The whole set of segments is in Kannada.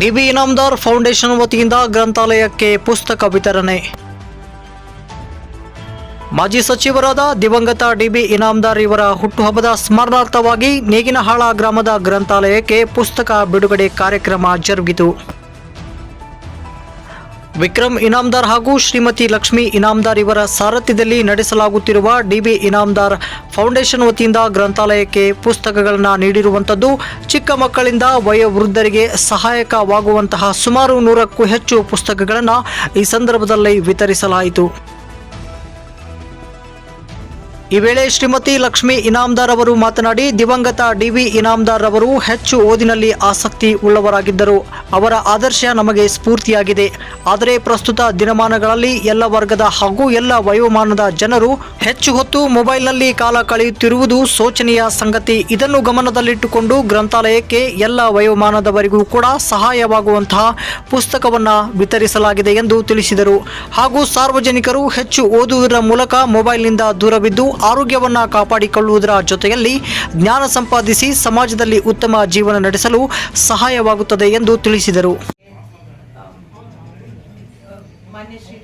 ಡಿಬಿ ಇನಾಮದಾರ್ ಫೌಂಡೇಶನ್ ವತಿಯಿಂದ ಗ್ರಂಥಾಲಯಕ್ಕೆ ಪುಸ್ತಕ ವಿತರಣೆ. ಮಾಜಿ ಸಚಿವರಾದ ದಿವಂಗತ ಡಿಬಿ ಇನಾಮದಾರ್ ಇವರ ಹುಟ್ಟುಹಬ್ಬದ ಸ್ಮರಣಾರ್ಥವಾಗಿ ನೇಗಿನಹಾಳ ಗ್ರಾಮದ ಗ್ರಂಥಾಲಯಕ್ಕೆ ಪುಸ್ತಕ ಬಿಡುಗಡೆ ಕಾರ್ಯಕ್ರಮ ಜರುಗಿತು. ವಿಕ್ರಮ್ ಇನಾಮದಾರ್ ಹಾಗೂ ಶ್ರೀಮತಿ ಲಕ್ಷ್ಮಿ ಇನಾಮದಾರ್ ಇವರ ಸಾರಥ್ಯದಲ್ಲಿ ನಡೆಸಲಾಗುತ್ತಿರುವ ಡಿಬಿ ಇನಾಮದಾರ್ ಫೌಂಡೇಶನ್ ವತಿಯಿಂದ ಗ್ರಂಥಾಲಯಕ್ಕೆ ಪುಸ್ತಕಗಳನ್ನು ನೀಡಿರುವಂಥದ್ದು ಚಿಕ್ಕ ಮಕ್ಕಳಿಂದ ವಯೋವೃದ್ಧರಿಗೆ ಸಹಾಯಕವಾಗುವಂತಹ ಸುಮಾರು ನೂರಕ್ಕೂ ಹೆಚ್ಚು ಪುಸ್ತಕಗಳನ್ನು ಈ ಸಂದರ್ಭದಲ್ಲಿ ವಿತರಿಸಲಾಯಿತು. ಈ ವೇಳೆ ಶ್ರೀಮತಿ ಲಕ್ಷ್ಮಿ ಇನಾಮದಾರ್ ಅವರು ಮಾತನಾಡಿ, ದಿವಂಗತ ಡಿವಿ ಇನಾಮದಾರ್ ಅವರು ಹೆಚ್ಚು ಓದಿನಲ್ಲಿ ಆಸಕ್ತಿ ಉಳ್ಳವರಾಗಿದ್ದರು ಅವರ ಆದರ್ಶ ನಮಗೆ ಸ್ಫೂರ್ತಿಯಾಗಿದೆ. ಆದರೆ ಪ್ರಸ್ತುತ ದಿನಮಾನಗಳಲ್ಲಿ ಎಲ್ಲ ವರ್ಗದ ಹಾಗೂ ಎಲ್ಲ ವಯೋಮಾನದ ಜನರು ಹೆಚ್ಚು ಹೊತ್ತು ಮೊಬೈಲ್ನಲ್ಲಿ ಕಾಲ ಕಳೆಯುತ್ತಿರುವುದು ಶೋಚನೀಯ ಸಂಗತಿ. ಇದನ್ನು ಗಮನದಲ್ಲಿಟ್ಟುಕೊಂಡು ಗ್ರಂಥಾಲಯಕ್ಕೆ ಎಲ್ಲ ವಯೋಮಾನದವರಿಗೂ ಕೂಡ ಸಹಾಯವಾಗುವಂತಹ ಪುಸ್ತಕವನ್ನು ವಿತರಿಸಲಾಗಿದೆ ಎಂದು ತಿಳಿಸಿದರು. ಹಾಗೂ ಸಾರ್ವಜನಿಕರು ಹೆಚ್ಚು ಓದುವುದರ ಮೂಲಕ ಮೊಬೈಲ್ನಿಂದ ದೂರವಿದ್ದು ಆರೋಗ್ಯವನ್ನು ಕಾಪಾಡಿಕೊಳ್ಳುವುದರ ಜೊತೆಯಲ್ಲಿ ಜ್ಞಾನ ಸಂಪಾದಿಸಿ ಸಮಾಜದಲ್ಲಿ ಉತ್ತಮ ಜೀವನ ನಡೆಸಲು ಸಹಾಯವಾಗುತ್ತದೆ ಎಂದು ತಿಳಿಸಿದರು. ಮಾನ್ಯ ಶ್ರೀ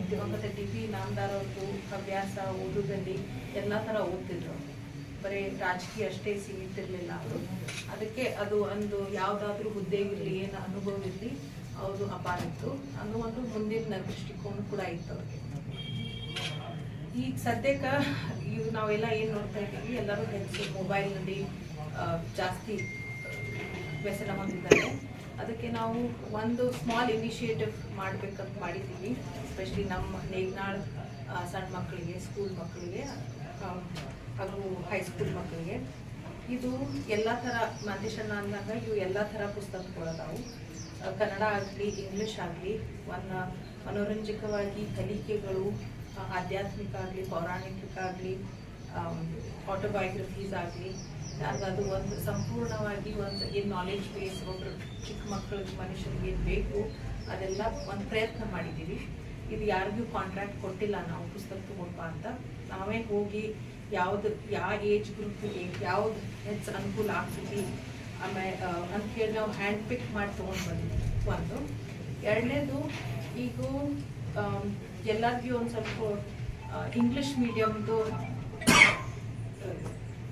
ಬರೀ ರಾಜಕೀಯ ಅಷ್ಟೇ ಸೀಮಿತಿರಲಿಲ್ಲ ಅವರು ಅದಕ್ಕೆ ಅದು ಒಂದು ಯಾವುದಾದ್ರೂ ಹುದ್ದೆ ಇರಲಿ, ಏನು ಅನುಭವ ಇರಲಿ ಅವರು ಅಪಾರ ಇತ್ತು. ಅನ್ನೋ ಒಂದು ಮುಂದಿನ ದೃಷ್ಟಿಕೋನ ಕೂಡ ಇತ್ತು ಅವ್ರಿಗೆ. ಈಗ ಸದ್ಯಕ್ಕ ಇವ್ ನಾವೆಲ್ಲ ಏನು ನೋಡ್ತಾ ಇದ್ದೀವಿ, ಎಲ್ಲರೂ ಹೆಚ್ಚು ಮೊಬೈಲ್ನಲ್ಲಿ ಜಾಸ್ತಿ, ವ್ಯಸನ ಹೊಂದಿದ್ದಾರೆ. ಅದಕ್ಕೆ ನಾವು ಒಂದು ಸ್ಮಾಲ್ ಇನಿಷಿಯೇಟಿವ್ ಮಾಡ್ಬೇಕಂತ ಮಾಡಿದ್ದೀವಿ. ಎಸ್ಪೆಷಲಿ ನಮ್ಮ ನೇಗ್ನಾಳ್ ಸಣ್ಣ ಮಕ್ಕಳಿಗೆ ಸ್ಕೂಲ್ ಮಕ್ಕಳಿಗೆ ಹಾಗೂ ಹೈಸ್ಕೂಲ್ ಮಕ್ಕಳಿಗೆ ಇದು ಎಲ್ಲ ಥರ ಮಂದೇಶಣ್ಣ ಅಂದಾಗ ಇವು ಎಲ್ಲ ಥರ ಪುಸ್ತಕಗಳದಾವು ಕನ್ನಡ ಆಗಲಿ, ಇಂಗ್ಲೀಷ್ ಆಗಲಿ, ಒಂದು ಮನೋರಂಜಕವಾಗಿ ಕಲಿಕೆಗಳು ಆಧ್ಯಾತ್ಮಿಕ ಆಗಲಿ ಪೌರಾಣಿಕ ಆಗಲಿ ಆಟೋಬಯೋಗ್ರಫೀಸ್ ಆಗಲಿ ಅದು ಒಂದು ಸಂಪೂರ್ಣವಾಗಿ ಒಂದು ಏನು ನಾಲೆಜ್ ಬೇಸ್ ಒಬ್ಬರು ಚಿಕ್ಕ ಮಕ್ಕಳಿಗೆ ಮನುಷ್ಯರಿಗೆ ಏನು ಬೇಕು ಅದೆಲ್ಲ ಒಂದು ಪ್ರಯತ್ನ ಮಾಡಿದ್ದೀವಿ ಇದು ಯಾರಿಗೂ ಕಾಂಟ್ರಾಕ್ಟ್ ಕೊಟ್ಟಿಲ್ಲ ನಾವು ಪುಸ್ತಕ ತಗೊಳ್ಬಾ ಅಂತ. ನಾವೇ ಹೋಗಿ ಯಾವ್ದು ಯಾವ ಏಜ್ ಗ್ರೂಪಿಗೆ ಯಾವ್ದು ಹೆಚ್ಚು ಅನುಕೂಲ ಆಗ್ತೈತಿ ಆಮೇಲೆ ಅಂತ ಹೇಳಿ ನಾವು ಹ್ಯಾಂಡ್ ಪಿಕ್ ಮಾಡಿ ತೊಗೊಂಡು ಬಂದ್ವಿ. ಒಂದು. ಎರಡನೇದು ಈಗ ಆಮ್, ಎಲ್ಲರಿಗೂ ಒಂದು ಸ್ವಲ್ಪ ಇಂಗ್ಲಿಷ್ ಮೀಡಿಯಮ್ದು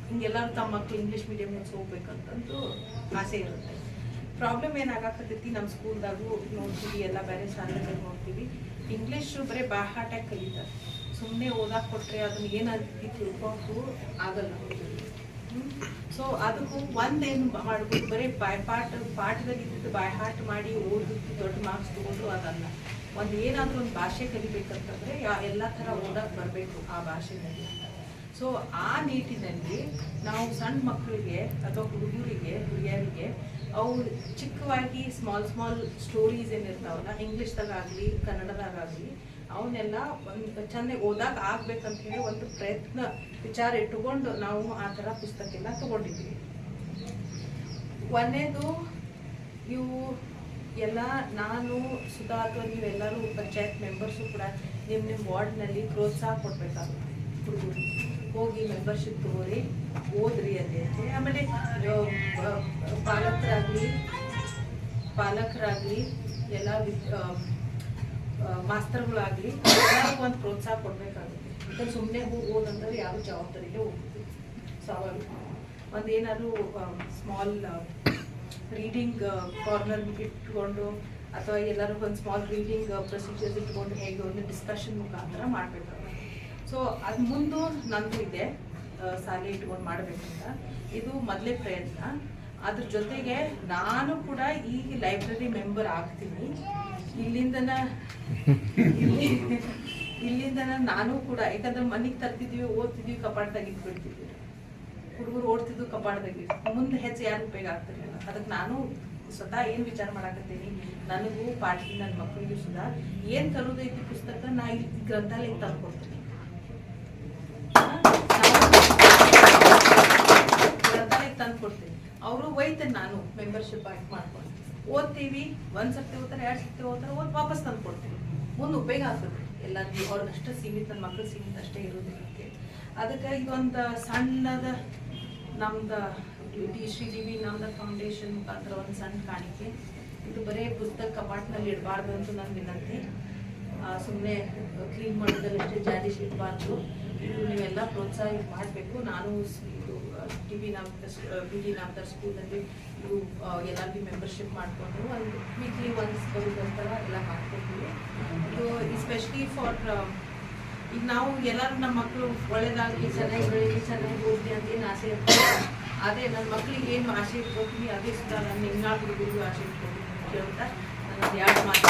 ಹಿಂಗೆಲ್ಲರೂ ತಮ್ಮ ಮಕ್ಕಳು ಇಂಗ್ಲೀಷ್ ಮೀಡಿಯಮ್ ಹೋಗ್ಬೇಕಂತಂದು ಆಸೆ ಇರುತ್ತೆ. ಪ್ರಾಬ್ಲಮ್ ಏನಾಗತ್ತೈತಿ ನಮ್ಮ ಸ್ಕೂಲ್ದಾಗು ನೋಡ್ತೀವಿ, ಎಲ್ಲ ಬೇರೆ ಶಾಲೆಗಳು ನೋಡ್ತೀವಿ. ಇಂಗ್ಲೀಷು ಬರೀ ಬಾಹಾಟಾಗಿ ಕಲಿತಾರೆ. ಸುಮ್ಮನೆ ಓದಾಕ್ ಕೊಟ್ಟರೆ ಅದನ್ನ ಏನಾಗಿ ತಿಳ್ಕೊಂಡು ಆಗಲ್ಲ. ಸೊ ಅದಕ್ಕೂ ಒಂದೇನು ಮಾಡ್ಬೋದು, ಬರೀ ಬಾಯ್ ಪಾಠ ಪಾಠದಲ್ಲಿ ಇದ್ದಿದ್ದು ಬಾಯ್ಹಾಟ್ ಮಾಡಿ ಓದಿ ದೊಡ್ಡ ಮಾರ್ಕ್ಸ್ ತಗೊಂಡು ಅದಲ್ಲ ಒಂದು ಏನಾದರೂ ಒಂದು ಭಾಷೆ ಕಲಿಬೇಕಂತಂದ್ರೆ ಎಲ್ಲ ಥರ ಓದಕ್ಕೆ ಬರಬೇಕು ಆ ಭಾಷೆನಲ್ಲಿ ಸೊ ಆ ನಿಟ್ಟಿನಲ್ಲಿ ನಾವು ಸಣ್ಣ ಮಕ್ಕಳಿಗೆ ಅಥವಾ ಹುಡುಗರಿಗೆ ಹುಡುಗಿಯರಿಗೆ ಅವು ಚಿಕ್ಕವಾಗಿ ಸ್ಮಾಲ್ ಸ್ಮಾಲ್ ಸ್ಟೋರೀಸ್ ಏನಿರ್ತಾವಲ್ಲ ಇಂಗ್ಲೀಷ್ದಾಗಲಿ ಕನ್ನಡದಾಗಲಿ ಅವನ್ನೆಲ್ಲ ಒಂದು ಚೆನ್ನಾಗಿ ಓದಕ್ಕೆ ಆಗ್ಬೇಕಂತ ಹೇಳಿ ಒಂದು ಪ್ರಯತ್ನ, ವಿಚಾರ ಇಟ್ಟುಕೊಂಡು ನಾವು ಆ ಥರ ಪುಸ್ತಕ ಎಲ್ಲ ತಗೊಂಡಿದ್ದೀವಿ. ಒಂದೇದು, ಇವು ಎಲ್ಲ ನಾನು, ಸುಧಾ ಅಥವಾ ನೀವೆಲ್ಲರೂ ಪಂಚಾಯತ್ ಮೆಂಬರ್ಸು ಕೂಡ ನಿಮ್ಮ ನಿಮ್ಮ ವಾರ್ಡ್ನಲ್ಲಿ ಪ್ರೋತ್ಸಾಹ ಕೊಡಬೇಕಾಗುತ್ತೆ ಹುಡುಗರು ಹೋಗಿ ಮೆಂಬರ್ಶಿಪ್ ತಗೋರಿ, ಓದ್ರಿ ಅಲ್ಲಿ ಅಂತ ಹೇಳಿ. ಆಮೇಲೆ ಪಾಲಕರಾಗಲಿ ಪಾಲಕರಾಗಲಿ, ಎಲ್ಲ ವಿದ್- ಮಾಸ್ತರ್ಗಳಾಗಲಿ ಎಲ್ಲರಿಗೂ ಒಂದು ಪ್ರೋತ್ಸಾಹ ಕೊಡಬೇಕಾಗುತ್ತೆ. ಯಾಕಂದ್ರೆ ಸುಮ್ಮನೆ ಹೋಗಿ ಓದಂದ್ರೆ ಯಾರು ಜವಾಬ್ದಾರಿಗೆ ಹೋಗ್ತೀವಿ ಸ್ವಾಭಾವಿಕ ಒಂದು ಏನಾದರೂ ಸ್ಮಾಲ್ ರೀಡಿಂಗ್ ಕಾರ್ನರ್ ಇಟ್ಕೊಂಡು ಅಥವಾ ಎಲ್ಲರೂ ಒಂದು ಸ್ಮಾಲ್ ರೀಡಿಂಗ್ ಪ್ರೊಸೀಜರ್ಸ್ ಇಟ್ಕೊಂಡು ಹೇಗೆ ಒಂದು ಡಿಸ್ಕಷನ್ ಮುಖಾಂತರ ಮಾಡಬೇಕು ಸೊ ಅದು ಮುಂದೆ ನಂದು ಇದೆ ಸಾಲಿ ಇಟ್ಕೊಂಡು ಮಾಡಬೇಕಂತ. ಇದು ಮೊದಲೇ ಪ್ರಯತ್ನ. ಅದ್ರ ಜೊತೆಗೆ ನಾನು ಕೂಡ ಈಗ ಲೈಬ್ರರಿ ಮೆಂಬರ್ ಆಗ್ತೀನಿ. ಇಲ್ಲಿಂದನ ಇಲ್ಲಿ ಇಲ್ಲಿಂದನ ನಾನು ಕೂಡ ಯಾಕಂದ್ರೆ ಮನೆಗೆ ತರ್ತಿದ್ವಿ, ಓದ್ತಿದ್ವಿ ಕಪಾಟ್ ಇಟ್ಬಿಡ್ತಿದ್ವಿ. ಹುಡುಗರು ಓಡ್ತಿದ್ದು ಕಪಾಟದಾಗ ಮುಂದೆ ಹೆಚ್ಚು ಯಾರು ಉಪಯೋಗ ಆಗ್ತಿರ್ಲಿಲ್ಲ ಅದಕ್ಕೆ ನಾನು ಸ್ವತಃ ಏನು ವಿಚಾರ ಮಾಡಾಕತ್ತೀನಿ? ನನಗೂ ಪಾಠಿ ನನ್ನ ಮಕ್ಕಳಿಗೂ ಸುಧಾ ಏನು ತರೋದೈತಿ ಪುಸ್ತಕ ನಾ ಇಲ್ಲಿ ಗ್ರಂಥಾಲಯಕ್ಕೆ ತಂದು ಕೊಡ್ತೀನಿ ಗ್ರಂಥಾಲಯಕ್ಕೆ ತಂದು ಕೊಡ್ತೀನಿ ಅವರು ಒಯ್ತೇನೆ ನಾನು ಮೆಂಬರ್ಶಿಪ್ ಆಗಿ ಮಾಡ್ಕೊಂಡು ಓದ್ತೀವಿ, ಒಂದು ಸರ್ತಿ ಓದ್ತಾರೆ, ಎರಡು ಸರ್ತಿ ಓದ್ತಾರೆ, ಓದ್ ವಾಪಸ್ ತಂದು ಕೊಡ್ತೀನಿ ಮುಂದೆ ಉಪಯೋಗ ಆಗ್ತದೆ. ಎಲ್ಲರಿಗೂ ಅವ್ರಿಗಷ್ಟೇ ಸೀಮಿತ ನನ್ನ ಮಕ್ಕಳು ಸೀಮಿತ ಅಷ್ಟೇ ಇರೋದಿಲ್ಲ ಅದಕ್ಕೆ ಇದೊಂದು ಸಣ್ಣದ ನಮ್ದು ಡಿ ಶ್ರೀ ನಮ್ದು ನಮ್ದ ಫೌಂಡೇಶನ್ ಮುಖಾಂತರ ಒಂದು ಸಣ್ಣ ಕಾಣಿಕೆ. ಇದು ಬರೀ ಪುಸ್ತಕ ಕಪಾಟ್ನಲ್ಲಿ ಇಡಬಾರ್ದು ಅಂತ ನನ್ನ ವಿನಂತಿ. ಸುಮ್ಮನೆ ಕ್ಲೀನ್ ಮಾಡೋದಲ್ಲಷ್ಟೇ ಜಾಲಿಶ್ ಇಡಬಾರ್ದು. ಇದು ನೀವೆಲ್ಲ ಪ್ರೋತ್ಸಾಹ ಮಾಡಬೇಕು. ನಾನು ಇದು T V Namakar B D Namakar ಸ್ಕೂಲಲ್ಲಿ ಇದು ಎಲ್ಲರಿಗೂ ಮೆಂಬರ್ಶಿಪ್ ಮಾಡಿಕೊಂಡು ಒಂದು ವೀಕ್ಲಿ ಒನ್ಸ್ ಬರೋದಂತರ ಎಲ್ಲ ಮಾಡ್ಕೊತೀವಿ ಇದು ಎಸ್ಪೆಷಲಿ ಫಾರ್ ಈಗ ನಾವು ಎಲ್ಲರೂ ನಮ್ಮ ಮಕ್ಕಳು ಒಳ್ಳೇದಾಗಲಿ, ಚೆನ್ನಾಗಿ ಬೆಳೀಲಿ, ಚೆನ್ನಾಗಿ ಓದಲಿ ಅಂತ ಏನು ಆಸೆ ಇರ್ತದೆ ಅದೇ ನನ್ನ ಮಕ್ಕಳಿಗೆ ಏನು ಆಸೆ ಇಟ್ಕೊತೀನಿ ಅದೇ ಸುತ್ತ ನನ್ನ ಹುಡುಗರಿಗೂ ಆಸೆ ಇಟ್ಕೊತೀನಿ ಅಂತ ಹೇಳ್ತಾ ನಾನು ಎರಡು ಮಾತು.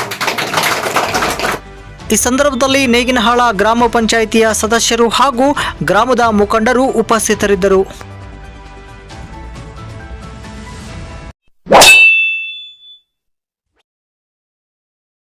ಈ ಸಂದರ್ಭದಲ್ಲಿ ನೇಗಿನಹಾಳ ಗ್ರಾಮ ಪಂಚಾಯಿತಿಯ ಸದಸ್ಯರು ಹಾಗೂ ಗ್ರಾಮದ ಮುಖಂಡರು ಉಪಸ್ಥಿತರಿದ್ದರು.